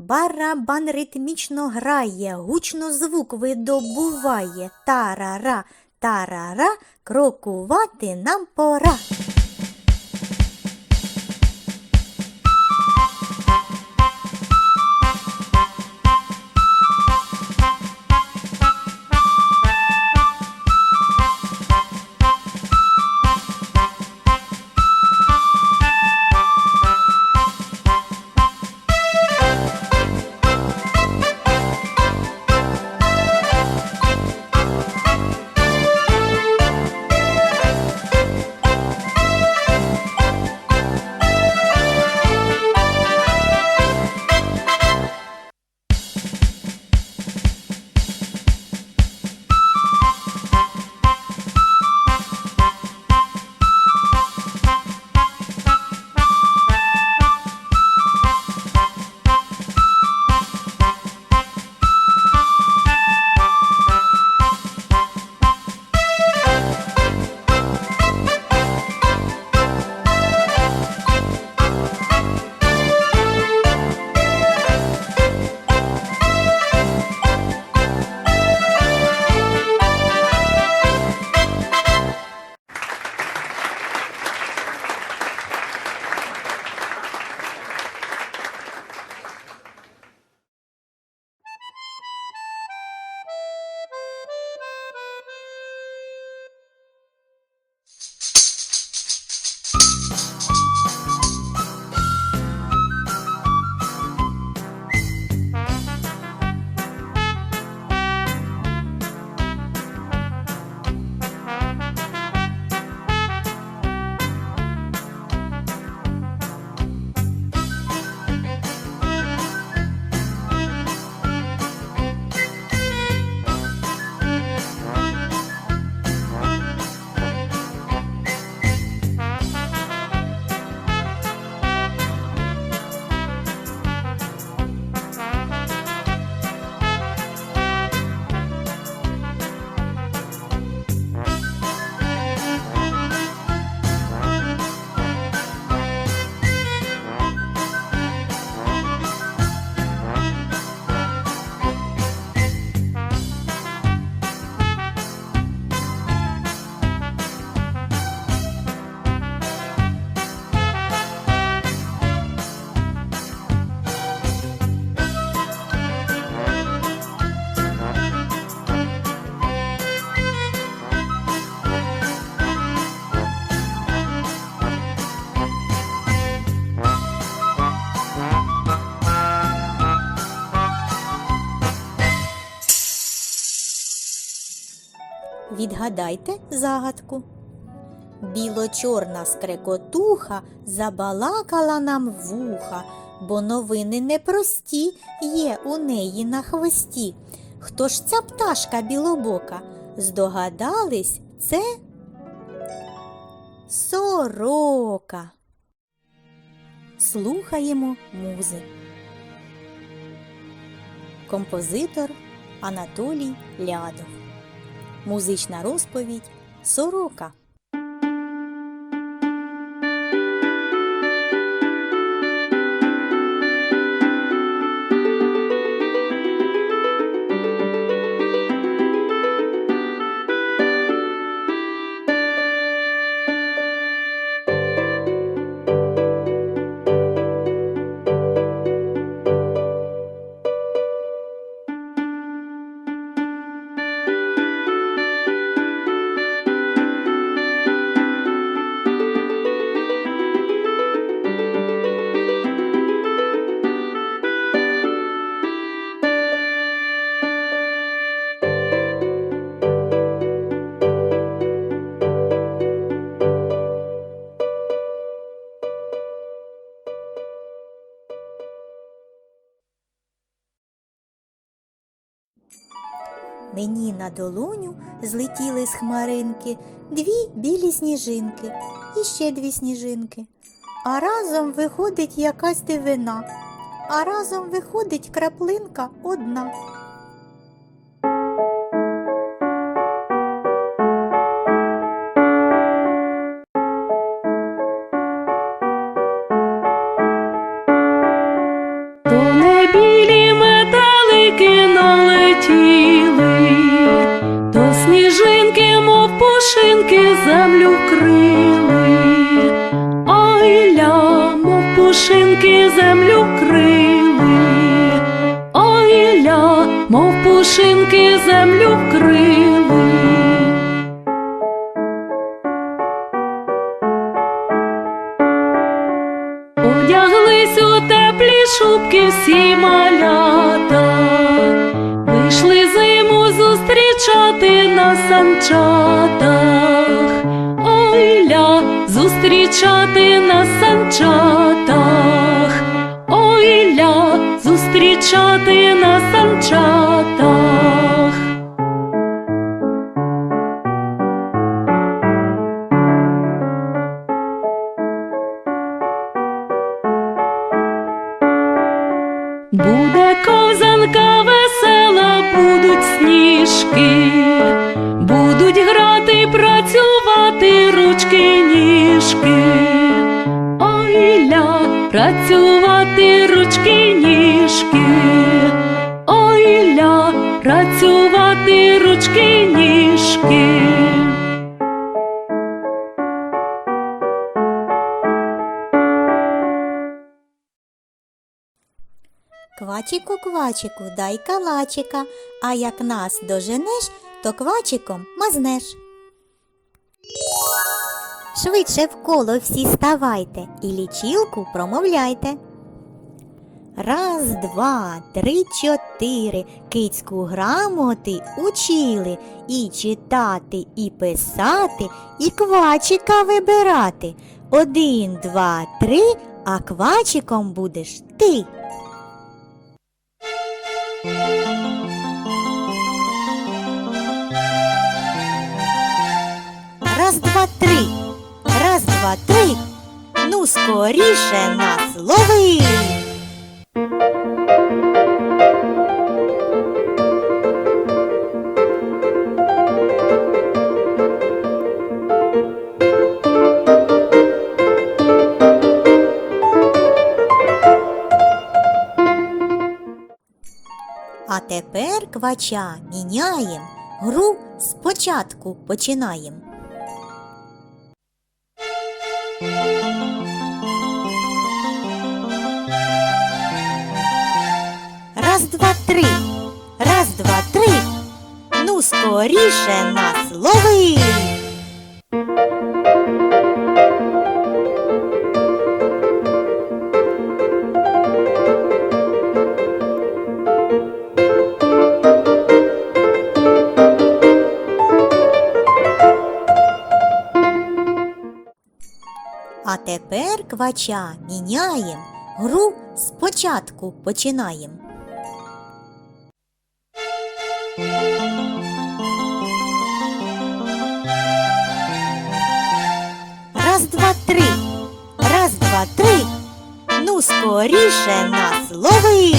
Барабан ритмічно грає, гучно звук видобуває. Тарара, тарара, крокувати нам пора. Відгадайте загадку. Біло-чорна скрекотуха забалакала нам вуха, бо новини непрості є у неї на хвості. Хто ж ця пташка білобока? Здогадались, це сорока. Слухаємо музи. Композитор Анатолій Лядов. Музична розповідь Сорока. Мені на долоню злетіли з хмаринки дві білі сніжинки і ще дві сніжинки. А разом виходить якась дивина, а разом виходить краплинка одна. Землю вкрили. Ой-ля, мов пушинки, землю вкрили. Ой-ля, мов пушинки, землю вкрили. Одяглись у теплі шубки всі малята, вийшли зиму зустрічати на санчатах, ой-ля, зустрічати на санчатах, ой-ля, зустрічати на санчатах. Буде ковзанка весела, будуть сніжки, працювати ручки ніжки. Ой-ля, працювати ручки ніжки. Квачику, квачику, дай калачика, а як нас доженеш, то квачиком мазнеш. Швидше в коло всі ставайте і лічілку промовляйте. Раз, два, три, чотири. Кицьку грамоти учили і читати, і писати, і квачика вибирати. Один, два, три, а квачиком будеш ти. Раз, два, три. Скоріше нас лови. А тепер квача міняєм. Гру спочатку починаєм. Скоріше нас лови. А тепер квача міняєм. Гру спочатку починаєм. Два, три. Раз, два, три. Ну, скоріше нас лови.